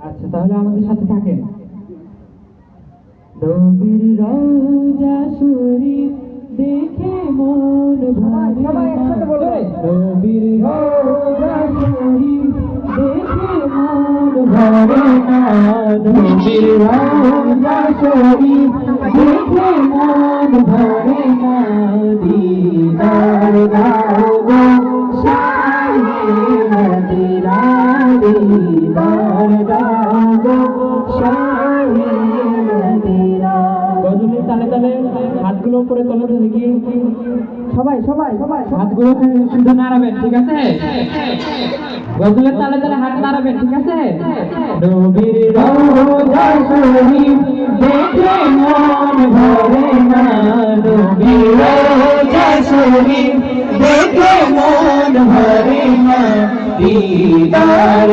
আচ্ছা তাহলে আমাদের সাথে থাকেন। নবীর রওজা শরীফ দেখে মন ভরে নবীর রওজা শরীফ দেখে মন ভরে না। নবীর রওজা শরীফ দেখে মন ভরে হাতগুলো উপরে তোলা তো দেখি। সবাই সবাই সবাই সবাই। হাতগুলো শুধু নাড়াবেন, ঠিক আছে? গজলের তালে তালে হাত নাড়াবেন, ঠিক আছে? নবীর রওজা শরীফ দেখে মন ভরে না। নবীর রওজা শরীফ দেখে মন ভরে না। দিদার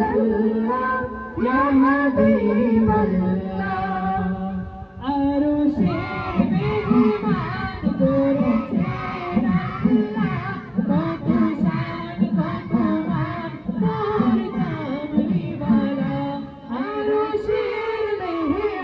রাসূলুল্লাহ হাবিবাল্লাহ আরও সে মেহমান করেছে রাখলা কত শান কত মোর কামলিওয়ালা আরও সে মেহমান